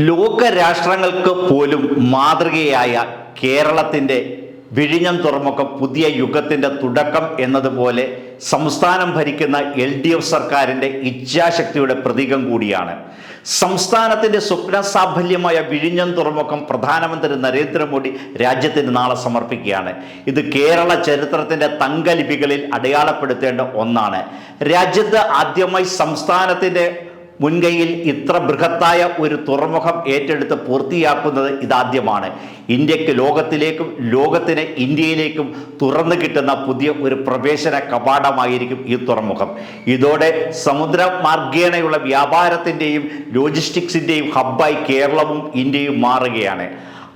ലോക രാഷ്ട്രങ്ങൾക്ക് പോലും മാതൃകയായ കേരളത്തിന്റെ വിഴിഞ്ഞം തുറമുഖം പുതിയ യുഗത്തിന്റെ തുടക്കം എന്നതുപോലെ സംസ്ഥാനം ഭരിക്കുന്ന എൽ ഡി എഫ് സർക്കാരിന്റെ ഇച്ഛാശക്തിയുടെ പ്രതീകം കൂടിയാണ്. സംസ്ഥാനത്തിന്റെ സ്വപ്ന സാഫല്യമായ വിഴിഞ്ഞം തുറമുഖം പ്രധാനമന്ത്രി നരേന്ദ്രമോദി രാജ്യത്തിന് നാളെ സമർപ്പിക്കുകയാണ്. ഇത് കേരള ചരിത്രത്തിന്റെ തങ്കലിപികളിൽ അടയാളപ്പെടുത്തേണ്ട ഒന്നാണ്. രാജ്യത്ത് ആദ്യമായി സംസ്ഥാനത്തിന്റെ മുൻകൈയിൽ ഇത്ര ബൃഹത്തായ ഒരു തുറമുഖം ഏറ്റെടുത്ത് പൂർത്തിയാക്കുന്നത് ഇതാദ്യമാണ്. ഇന്ത്യയ്ക്ക് ലോകത്തിലേക്കും ലോകത്തിന് ഇന്ത്യയിലേക്കും തുറന്നു കിട്ടുന്ന പുതിയ ഒരു പ്രവേശന കവാടമായിരിക്കും ഈ തുറമുഖം. ഇതോടെ സമുദ്ര മാർഗേണയുള്ള വ്യാപാരത്തിന്റെയും ലോജിസ്റ്റിക്സിന്റെയും ഹബ്ബായി കേരളവും ഇന്ത്യയും മാറുകയാണ്.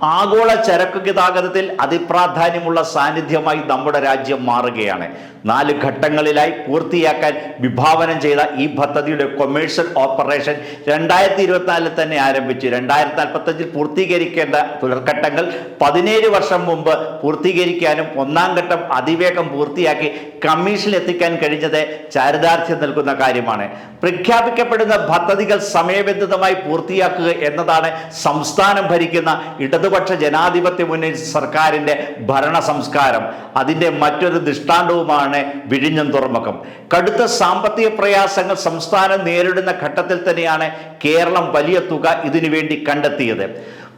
ആഗോള ചരക്ക് ഗതാഗതത്തിൽ അതിപ്രാധാന്യമുള്ള സാന്നിധ്യമായി നമ്മുടെ രാജ്യം മാറുകയാണ്. നാല് ഘട്ടങ്ങളിലായി പൂർത്തിയാക്കാൻ വിഭാവനം ചെയ്ത ഈ പദ്ധതിയുടെ കൊമേഴ്ഷ്യൽ ഓപ്പറേഷൻ രണ്ടായിരത്തി ഇരുപത്തിനാലിൽ തന്നെ ആരംഭിച്ചു. രണ്ടായിരത്തി നാൽപ്പത്തഞ്ചിൽ പൂർത്തീകരിക്കേണ്ട തുടർഘട്ടങ്ങൾ പതിനേഴ് വർഷം മുമ്പ് പൂർത്തീകരിക്കാനും ഒന്നാം ഘട്ടം അതിവേഗം പൂർത്തിയാക്കി കമ്മീഷൻ എത്തിക്കാൻ കഴിഞ്ഞത് ചാരിതാർത്ഥ്യം നൽകുന്ന കാര്യമാണ്. പ്രഖ്യാപിക്കപ്പെടുന്ന പദ്ധതികൾ സമയബന്ധിതമായി പൂർത്തിയാക്കുക എന്നതാണ് സംസ്ഥാനം ഭരിക്കുന്ന ഇടതുപക്ഷ ജനാധിപത്യ മുന്നണി സർക്കാരിന്റെ ഭരണ സംസ്കാരം അതിന്റെ മറ്റൊരു ദൃഷ്ടാന്തവുമാണ് വിഴിഞ്ഞം തുറമുഖം. കടുത്ത സാമ്പത്തിക പ്രയാസങ്ങൾ സംസ്ഥാനം നേരിടുന്ന ഘട്ടത്തിൽ തന്നെയാണ് കേരളം വലിയ തുക ഇതിനുവേണ്ടി കണ്ടെത്തിയത്.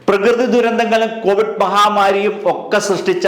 പ്രകൃതി ദുരന്തങ്ങളും കോവിഡ് മഹാമാരിയും ഒക്കെ സൃഷ്ടിച്ച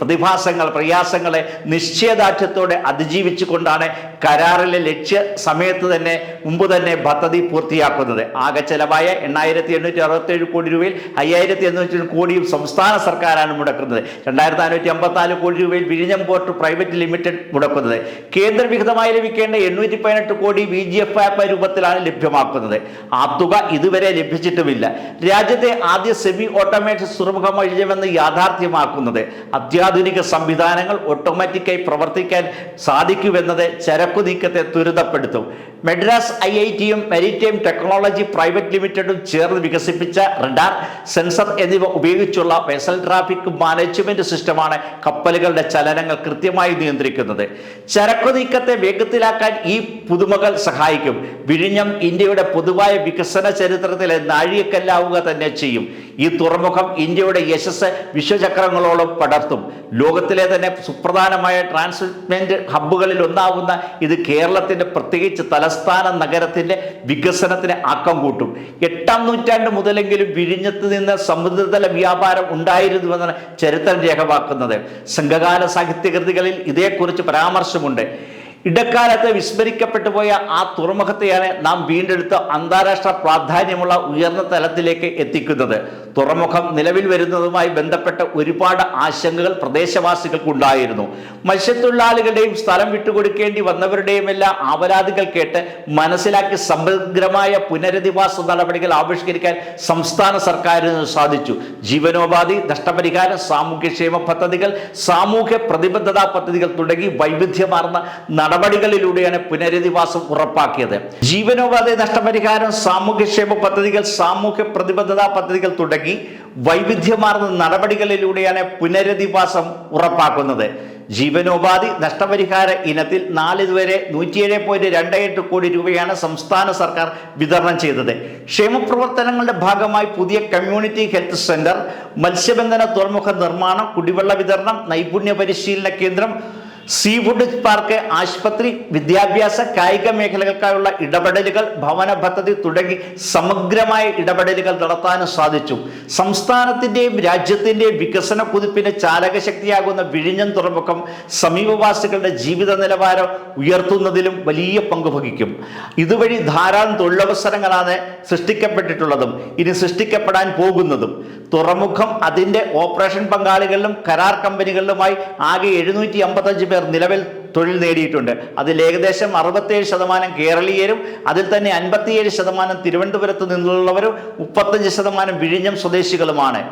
പ്രതിഭാസങ്ങൾ പ്രയാസങ്ങളെ നിശ്ചയദാർഢ്യത്തോടെ അതിജീവിച്ചുകൊണ്ടാണ് കരാറിലെ ലക്ഷ്യ സമയത്ത് തന്നെ മുമ്പ് തന്നെ പദ്ധതി പൂർത്തിയാക്കുന്നത്. ആകെ ചെലവായ എണ്ണായിരത്തി എണ്ണൂറ്റി അറുപത്തേഴ് കോടി രൂപയിൽ അയ്യായിരത്തി എണ്ണൂറ്റി കോടിയും സംസ്ഥാന സർക്കാരാണ് മുടക്കുന്നത്. രണ്ടായിരത്തി നാനൂറ്റി അമ്പത്തിനാല് കോടി രൂപയിൽ വിഴിഞ്ഞം പോർട്ട് പ്രൈവറ്റ് ലിമിറ്റഡ് മുടക്കുന്നത്. കേന്ദ്ര വിഹിതമായി ലഭിക്കേണ്ട എണ്ണൂറ്റി പതിനെട്ട് കോടി വി ജി എഫ് ആപ്പ് രൂപത്തിലാണ് ലഭ്യമാക്കുന്നത്. ആ തുക ഇതുവരെ ലഭിച്ചിട്ടുമില്ല. രാജ്യത്തെ ആദ്യ സെമി ഓട്ടോമാറ്റിക് തുറമുഖം വഴിയുമെന്ന് യാഥാർത്ഥ്യമാക്കുന്നത്. അത്യാധുനിക സംവിധാനങ്ങൾ ഓട്ടോമാറ്റിക്കായി പ്രവർത്തിക്കാൻ സാധിക്കുമെന്നത് ചരക്കു നീക്കത്തെ ത്വരിതപ്പെടുത്തും. മെഡ്രാസ് ഐ ഐ ടിയും മെരിറ്റൈം ടെക്നോളജി പ്രൈവറ്റ് ലിമിറ്റഡും ചേർന്ന് വികസിപ്പിച്ച റഡാർ സെൻസർ എന്നിവ ഉപയോഗിച്ചുള്ള വെസൽ ട്രാഫിക് മാനേജ്മെന്റ് സിസ്റ്റമാണ് കപ്പലുകളുടെ ചലനങ്ങൾ കൃത്യമായി നിയന്ത്രിക്കുന്നത്. ചരക്കു നീക്കത്തെ വേഗത്തിലാക്കാൻ ഈ പുതുമകൾ സഹായിക്കും. വിഴിഞ്ഞം ഇന്ത്യയുടെ പൊതുവായ വികസന ചരിത്രത്തിലെ നാഴികക്കല്ലാവുക തന്നെ ചെയ്യും. ഈ തുറമുഖം ഇന്ത്യയുടെ യശസ് വിശ്വചക്രങ്ങളോളം പടർത്തും. ലോകത്തിലെ തന്നെ സുപ്രധാനമായ ട്രാൻസ്മെന്റ് ഹബ്ബുകളിൽ ഒന്നാവുന്ന ഇത് കേരളത്തിന്റെ പ്രത്യേകിച്ച് തലസ്ഥാന നഗരത്തിന്റെ വികസനത്തിന് ആക്കം കൂട്ടും. എട്ടാം നൂറ്റാണ്ട് മുതലെങ്കിലും വിഴിഞ്ഞത്ത് നിന്ന് സമുദ്രതല വ്യാപാരം ഉണ്ടായിരുന്നുവെന്നാണ് ചരിത്രം രേഖമാക്കുന്നത് സംഘകാല സാഹിത്യകൃതികളിൽ ഇതേക്കുറിച്ച് പരാമർശമുണ്ട്. ഇടക്കാലത്ത് വിസ്മരിക്കപ്പെട്ടു പോയ ആ തുറമുഖത്തെയാണ് നാം വീണ്ടെടുത്ത് അന്താരാഷ്ട്ര പ്രാധാന്യമുള്ള ഉയർന്ന തലത്തിലേക്ക് എത്തിക്കുന്നത്. തുറമുഖം നിലവിൽ വരുന്നതുമായി ബന്ധപ്പെട്ട ഒരുപാട് ആശങ്കകൾ പ്രദേശവാസികൾക്കുണ്ടായിരുന്നു. മത്സ്യത്തൊഴിലാളികളുടെയും സ്ഥലം വിട്ടുകൊടുക്കേണ്ടി വന്നവരുടെയും എല്ലാം ആവലാതികൾ കേട്ട് മനസ്സിലാക്കി സമഗ്രമായ പുനരധിവാസ നടപടികൾ ആവിഷ്കരിക്കാൻ സംസ്ഥാന സർക്കാരിന് സാധിച്ചു. ജീവനോപാധി നഷ്ടപരിഹാരം സാമൂഹ്യക്ഷേമ പദ്ധതികൾ സാമൂഹ്യ പ്രതിബദ്ധതാ പദ്ധതികൾ തുടങ്ങി വൈവിധ്യമാർന്ന നടപടികളിലൂടെയാണ് പുനരധിവാസം ഉറപ്പാക്കിയത്. ജീവനോപാധി നഷ്ടപരിഹാരം സാമൂഹ്യക്ഷേമ പദ്ധതികൾ സാമൂഹ്യ പ്രതിബദ്ധതാ പദ്ധതികൾ തുടങ്ങി വൈവിധ്യമാർന്ന നടപടികളിലൂടെയാണ് പുനരധിവാസം ഉറപ്പാക്കുന്നത്. ജീവനോപാധി നഷ്ടപരിഹാര ഇനത്തിൽ നാലിതുവരെ നൂറ്റിയേഴ് പോയിന്റ് രണ്ട് എട്ട് കോടി രൂപയാണ് സംസ്ഥാന സർക്കാർ വിതരണം ചെയ്തത്. ക്ഷേമപ്രവർത്തനങ്ങളുടെ ഭാഗമായി പുതിയ കമ്മ്യൂണിറ്റി ഹെൽത്ത് സെന്റർ മത്സ്യബന്ധന തുറമുഖ നിർമ്മാണം കുടിവെള്ള വിതരണം നൈപുണ്യ പരിശീലന കേന്ദ്രം സീ ഫുഡ് പാർക്ക് ആശുപത്രി വിദ്യാഭ്യാസ കായിക മേഖലകൾക്കായുള്ള ഇടപെടലുകൾ ഭവന പദ്ധതി തുടങ്ങി സമഗ്രമായ ഇടപെടലുകൾ നടത്താനും സാധിച്ചു. സംസ്ഥാനത്തിന്റെയും രാജ്യത്തിന്റെയും വികസന കുതിപ്പിന് ചാലകശക്തിയാകുന്ന വിഴിഞ്ഞം തുറമുഖം സമീപവാസികളുടെ ജീവിത നിലവാരം ഉയർത്തുന്നതിലും വലിയ പങ്ക് വഹിക്കും. ഇതുവഴി ധാരാളം തൊഴിലവസരങ്ങളാണ് സൃഷ്ടിക്കപ്പെട്ടിട്ടുള്ളതും ഇനി സൃഷ്ടിക്കപ്പെടാൻ പോകുന്നതും. തുറമുഖം അതിന്റെ ഓപ്പറേഷൻ പങ്കാളികളിലും കരാർ കമ്പനികളിലുമായി ആകെ എഴുന്നൂറ്റി പേർ നിലവിൽ തൊഴിൽ നേടിയിട്ടുണ്ട്. അതിൽ ഏകദേശം അറുപത്തേഴ് ശതമാനം കേരളീയരും അതിൽ തന്നെ അൻപത്തിയേഴ് ശതമാനം തിരുവനന്തപുരത്ത് നിന്നുള്ളവരും മുപ്പത്തഞ്ച് ശതമാനം വിഴിഞ്ഞം സ്വദേശികളുമാണ്.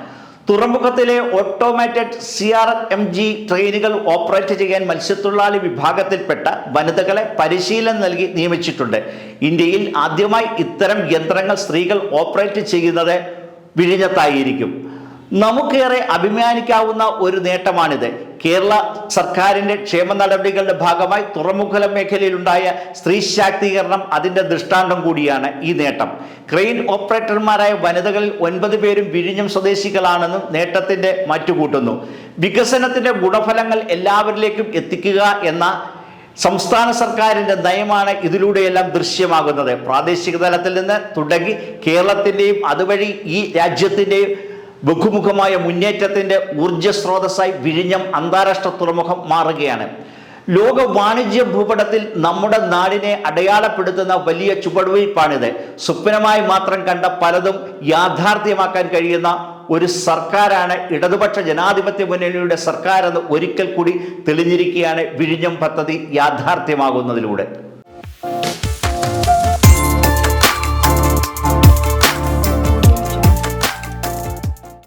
തുറമുഖത്തിലെ automated C R M G ട്രെയിനുകൾ ഓപ്പറേറ്റ് ചെയ്യാൻ മത്സ്യത്തൊഴിലാളി വിഭാഗത്തിൽപ്പെട്ട വനിതകളെ പരിശീലനം നൽകി നിയമിച്ചിട്ടുണ്ട്. ഇന്ത്യയിൽ ആദ്യമായി ഇത്തരം യന്ത്രങ്ങൾ സ്ത്രീകൾ ഓപ്പറേറ്റ് ചെയ്യുന്നത് വിഴിഞ്ഞത്തായിരിക്കും. നമുക്കേറെ അഭിമാനിക്കാവുന്ന ഒരു നേട്ടമാണിത്. കേരള സർക്കാരിന്റെ ക്ഷേമ നടപടികളുടെ ഭാഗമായി തുറമുഖ മേഖലയിലുണ്ടായ സ്ത്രീ ശാക്തീകരണം അതിന്റെ ദൃഷ്ടാന്തം കൂടിയാണ് ഈ നേട്ടം. ക്രെയിൻ ഓപ്പറേറ്റർമാരായ വനിതകളിൽ ഒൻപത് പേരും വിഴിഞ്ഞം സ്വദേശികളാണെന്നും നേട്ടത്തിന്റെ മറ്റുകൂട്ടുന്നു. വികസനത്തിന്റെ ഗുണഫലങ്ങൾ എല്ലാവരിലേക്കും എത്തിക്കുക എന്ന സംസ്ഥാന സർക്കാരിന്റെ നയമാണ് ഇതിലൂടെയെല്ലാം ദൃശ്യമാകുന്നത്. പ്രാദേശിക തലത്തിൽ നിന്ന് തുടങ്ങി കേരളത്തിന്റെയും അതുവഴി ഈ രാജ്യത്തിന്റെയും ബഹുമുഖമായ മുന്നേറ്റത്തിന്റെ ഊർജസ്രോതസ്സായി വിഴിഞ്ഞം അന്താരാഷ്ട്ര തുറമുഖം മാറുകയാണ്. ലോക വാണിജ്യ ഭൂപടത്തിൽ നമ്മുടെ നാടിനെ അടയാളപ്പെടുത്തുന്ന വലിയ ചുവടുവയ്പ്പാണിത് സ്വപ്നമായി മാത്രം കണ്ട പലതും യാഥാർത്ഥ്യമാക്കാൻ കഴിയുന്ന ഒരു സർക്കാരാണ് ഇടതുപക്ഷ ജനാധിപത്യ മുന്നണിയുടെ സർക്കാർ എന്ന് ഒരിക്കൽ കൂടി തെളിഞ്ഞിരിക്കുകയാണ് വിഴിഞ്ഞം പദ്ധതി യാഥാർത്ഥ്യമാകുന്നതിലൂടെ.